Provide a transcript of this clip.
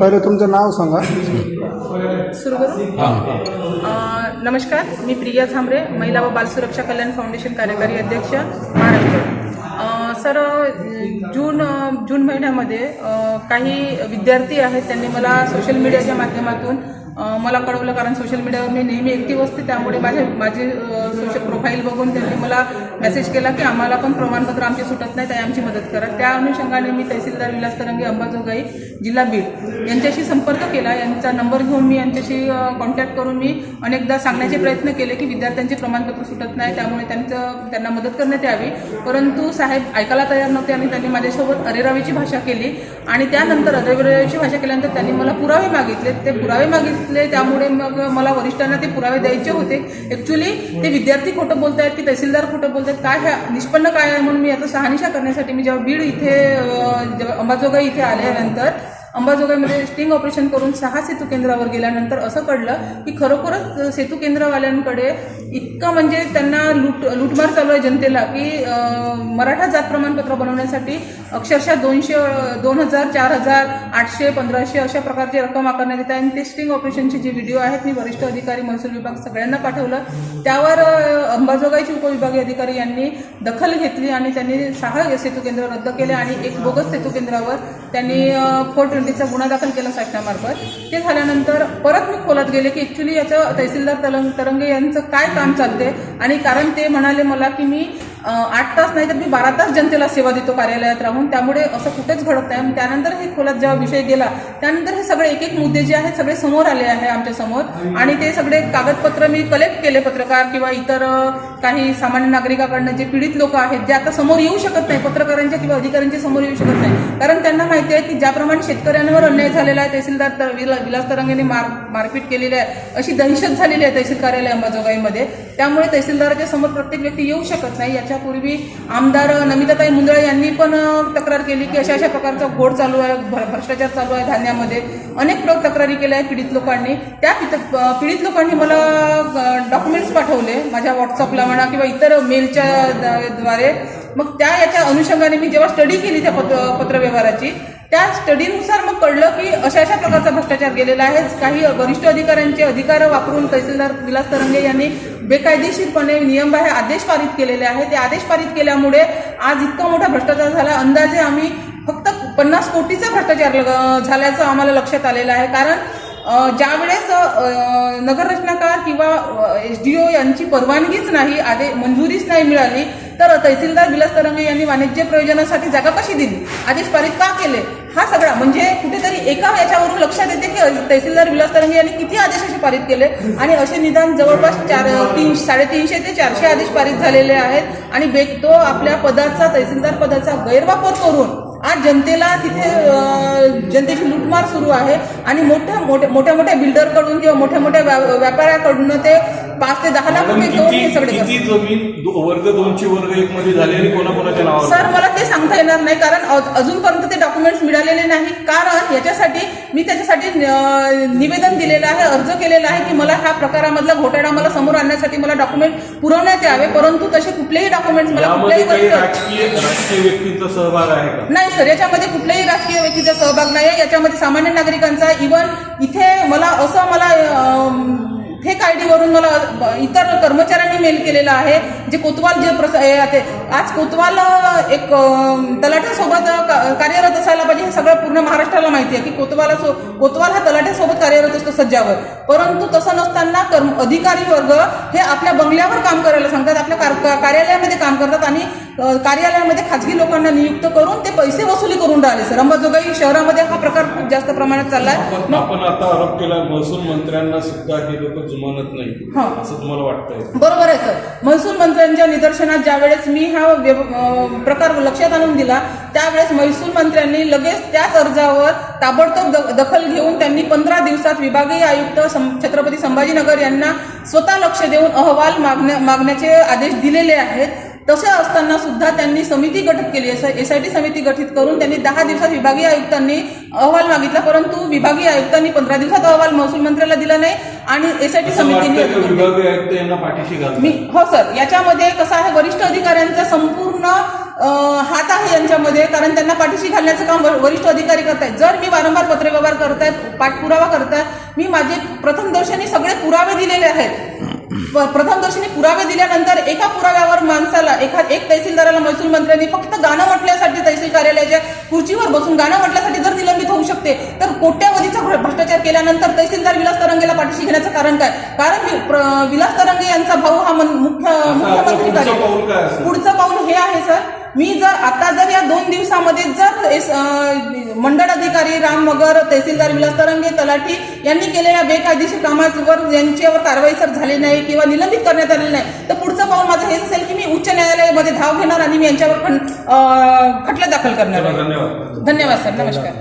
पहिले तुमचं नाव सांगा. सुरू करू अ, नमस्कार मी प्रिया झांबरे महिला व बाल सुरक्षा कल्याण फाउंडेशन कार्यकारी अध्यक्ष महाराष्ट्र. अ, सर अ, जून अ, जून महिन्यामध्ये अ, काही विद्यार्थी आहेत त्यांनी मला सोशल मीडियाच्या माध्यमातून अ, मला कळवलं कारण सोशल मीडियावर मी नेहमी ऍक्टिव्ह असते त्यामुळे माझे माझे सोशल फाईल बघून त्यांनी मला मेसेज केला की आम्हाला पण प्रमाणपत्र आमचे सुटत नाही तर आमची मदत करा. त्या अनुषंगाने मी तहसीलदार विलास तरंगे अंबाजोगाई जिल्हा बीड यांच्याशी संपर्क केला. यांचा नंबर घेऊन मी यांच्याशी कॉन्टॅक्ट करून मी अनेकदा सांगण्याचे प्रयत्न केले की विद्यार्थ्यांचे प्रमाणपत्र सुटत नाही त्यामुळे त्यांचं त्यांना मदत करण्यात यावी. परंतु साहेब ऐकायला तयार नव्हते आणि त्यांनी माझ्यासोबत अरेरावीची भाषा केली आणि त्यानंतर अरेरावीची भाषा केल्यानंतर त्यांनी मला पुरावे मागितले. ते पुरावे मागितले त्यामुळे मग मला वरिष्ठांना ते पुरावे द्यायचे होते. ॲक्च्युली ते विद्यार्थी खोटं बोलतायत की तहसीलदार खोटं बोलतायत? काय ह्या निष्पन्न काय आहे म्हणून मी याचा शहानिशा करण्यासाठी मी जेव्हा बीड इथे जेव्हा अंबाजोगाई इथे आल्यानंतर अंबाजोगाईमध्ये स्टिंग ऑपरेशन करून सहा सेतू केंद्रावर गेल्यानंतर असं कळलं की खरोखरच सेतू केंद्रवाल्यांकडे इतकं म्हणजे त्यांना लूट लूटमार चालू आहे जनतेला की मराठा जात प्रमाणपत्र बनवण्यासाठी अक्षरशः दोनशे दोन हजार चार हजार आठशे पंधराशे अशा प्रकारची रक्कम आकारण्यात येते आणि ते स्टिंग ऑपरेशनचे जे व्हिडिओ आहेत मी वरिष्ठ अधिकारी महसूल विभाग सगळ्यांना पाठवलं. त्यावर अंबाजोगाईचे उपविभागीय अधिकारी यांनी दखल घेतली आणि त्यांनी सहा सेतू केंद्र रद्द केले आणि एक बोगस सेतू केंद्रावर त्यांनी फोर ट्वेंटीचा गुन्हा दाखल केला शासनामार्फत ते झाल्यानंतर परत मी खोलात गेले की ॲक्च्युली याचं तहसीलदार तलंग तरंगे यांचं काय काम चालते आणि कारण ते म्हणाले मला की मी आठ तास नाही तर मी बारा तास जनतेला सेवा देतो कार्यालयात राहून. त्यामुळे असं कुठेच घडत नाही. त्यानंतर हे खोलात जेव्हा विषय गेला त्यानंतर हे सगळे एक एक मुद्दे जे आहेत सगळे समोर आले आहे आमच्यासमोर. आणि ते सगळे कागदपत्र मी कलेक्ट केले पत्रकार किंवा इतर काही सामान्य नागरिकाकडनं जे पीडित लोक आहेत जे आता समोर येऊ शकत नाही पत्रकारांच्या किंवा अधिकाऱ्यांच्या समोर येऊ शकत नाही. कारण त्यांना माहिती आहे की ज्याप्रमाणे शेतकऱ्यांवर अन्याय झालेला आहे तहसीलदार तर- विला- विलास तरंगेने मार मारपीट केलेली आहे अशी दहशत झालेली आहे तहसील कार्यालय अंबाजोगाईमध्ये त्यामुळे तहसीलदाराच्या समोर प्रत्येक व्यक्ती येऊ शकत नाही याच्यापूर्वी आमदार नमिताताई मुंदळे यांनी पण तक्रार केली की अशा अशा प्रकारचा घोड चालू आहे भ्रष्टाचार चालू आहे धान्यामध्ये. अनेक प्रयोग तक्रारी केल्या आहेत पीडित लोकांनी. त्या पीडित लोकांनी मला डॉक्युमेंट्स पाठवले माझ्या व्हॉट्सअपला म्हणा किंवा इतर मेलच्या द्वारे. मग त्या याच्या अनुषंगाने मी जेव्हा स्टडी केली त्या पत्र पत्रव्यवहाराची त्या स्टडीनुसार मग कळलं की अशा अशा प्रकारचा भ्रष्टाचार गेलेला आहे. काही वरिष्ठ अधिकाऱ्यांचे अधिकार वापरून तहसीलदार विलास तरंगे यांनी बेकायदेशीरपणे नियमबाह्य आदेश पारित केलेले आहे ते आदेश पारित केल्यामुळे आज इतका मोठा भ्रष्टाचार झाला. अंदाजे आम्ही फक्त पन्नास कोटीचा भ्रष्टाचार झाल्याचं आम्हाला लक्षात आलेलं आहे. कारण ज्यावेळेस नगररचना एस डी ओ यांची परवानगीच नाही आदे मंजुरीच नाही मिळाली तर तहसीलदार विलास तरंगे यांनी वाणिज्य प्रयोजनासाठी जागा कशी दिली? आदेश पारित का केले? हा सगळा म्हणजे कुठेतरी एका याच्यावरून लक्षात येते की तहसीलदार विलास तरंगे यांनी किती आदेश असे पारित केले? आणि असे निदान जवळपास चार तीन साडेतीनशे ते चारशे आदेश पारित झालेले आहेत. आणि बेक तो आपल्या पदाचा तहसीलदार पदाचा गैरवापर करून आज जनतेला तिथे जनतेची लूटमार सुरू आहे. आणि मोठ्या मोठ्या मोठ्या मोठ्या बिल्डरकडून किंवा मोठ्या मोठ्या व्या- व्यापाऱ्याकडून ते पाच ते दहा लाख रुपये घेऊन हे सगळे किती करतात. जमीन दो- वर्ग वर्ग एक मध्ये झाली आणि कोणाकोणाच्या नावावर? सर मला ते सांगता येणार नाही कारण अजूनपर्यंत ते डॉक्युमेंट्स मिळालेले नाही. कारण याच्यासाठी मी त्याच्यासाठी निवेदन दिलेलं आहे अर्ज केलेला आहे की मला ह्या प्रकारामधला घोटाळा मला समोर आणण्यासाठी मला डॉक्युमेंट पुरवण्यात यावे परंतु तसे कुठलेही डॉक्युमेंट्स मला यामध्ये कुठल्याही काही गोष्टी राजकीय राजकीय व्यक्तींचा सहभाग आहे का? नाही सर याच्यामध्ये कुठल्याही राजकीय व्यक्तीचा सहभाग नाही आहे याच्यामध्ये सामान्य नागरिकांचा इवन इथे मला असं मला फेक आय डीवरून मला इतर कर्मचाऱ्यांनी मेल केलेला आहे जे कोतवाल जे प्रस हे आज कोतवाल एक तलाठ्यासोबत का- कार्यरत असायला पाहिजे हे सगळं पूर्ण महाराष्ट्राला माहिती आहे की कोतवाला सो कोतवाल हा तलाठ्यासोबत कार्यरत असतो सज्जावर. परंतु तसं नसताना कर्म अधिकारी वर्ग हे आपल्या बंगल्यावर काम करायला सांगतात आपल्या कार- का- कार्यालयामध्ये काम करतात आणि कार्यालयामध्ये खाजगी लोकांना नियुक्त करून ते पैसे वसुली करून राहिले. सर अंबाजोगाई शहरामध्ये हा प्रकार खूप जास्त प्रमाणात चालला आहे आपण आता आरोप केला महसूल मंत्र्यांना सुद्धा हे लोक जुमानत नाही. असं तुम्हाला वाटतंय. बरोबर आहे सर. महसूल मंत्र्यांच्या निदर्शनात ज्यावेळेस मी हा प्रकार लक्षात आणून दिला त्यावेळेस महसूल मंत्र्यांनी लगेच त्याच अर्जावर ताबडतोब दखल घेऊन त्यांनी पंधरा दिवसात विभागीय आयुक्त छत्रपती संभाजीनगर यांना स्वतः लक्ष देऊन अहवाल मागण्या मागण्याचे आदेश दिलेले आहेत. तसे असताना सुद्धा त्यांनी समिती गठीत केली. एस आय टी समिती गठीत करून त्यांनी दहा दिवसात विभागीय आयुक्तांनी अहवाल मागितला परंतु विभागीय आयुक्तांनी पंधरा दिवसात अहवाल महसूल मंत्र्याला दिला नाही आणि एस आय टी समितीने मी हो सर. याच्यामध्ये कसं आहे वरिष्ठ अधिकाऱ्यांचा संपूर्ण हात आहे यांच्यामध्ये कारण त्यांना पाठीशी घालण्याचं काम वर- वरिष्ठ अधिकारी करतायत. जर मी वारंवार पत्रव्यवहार करतायत पाठपुरावा करताय मी माझे प्रथमदर्शनी सगळे पुरावे दिलेले आहेत. प्रथमदर्शनी पुरावे दिल्यानंतर एका पुराव्यावर माणसाला एखा एक तहसीलदाराला महसूल मंत्र्यांनी फक्त गाणं म्हटल्यासाठी तहसील कार्यालयाच्या खुर्चीवर बसून गाणं म्हटल्यासाठी जर निलंबित होऊ शकते तर कोट्यावधीचा भ्र- भ्रष्टाचार केल्यानंतर तहसीलदार विलास तरंगेला पाठीशी घेण्याचं कारण काय कारण विलास तरंगे यांचा भाऊ हा मुख्य मुख्यमंत्री? पुढचं पाऊल हे आहे सर मी जर आता जर या दोन दिवसामध्ये जर मंडळ अधिकारी राम मगर तहसीलदार विलास तरंगे तलाठी यांनी केलेल्या बेकायदेशीर कामावर यांच्यावर कारवाई सर झाली नाही किंवा निलंबित करण्यात आलेली नाही तर पुढचं पाऊल माझं हेच असेल की मी उच्च न्यायालयामध्ये धाव घेणार आणि मी यांच्यावर खटला दाखल करणार धन्यवाद सर. नमस्कार.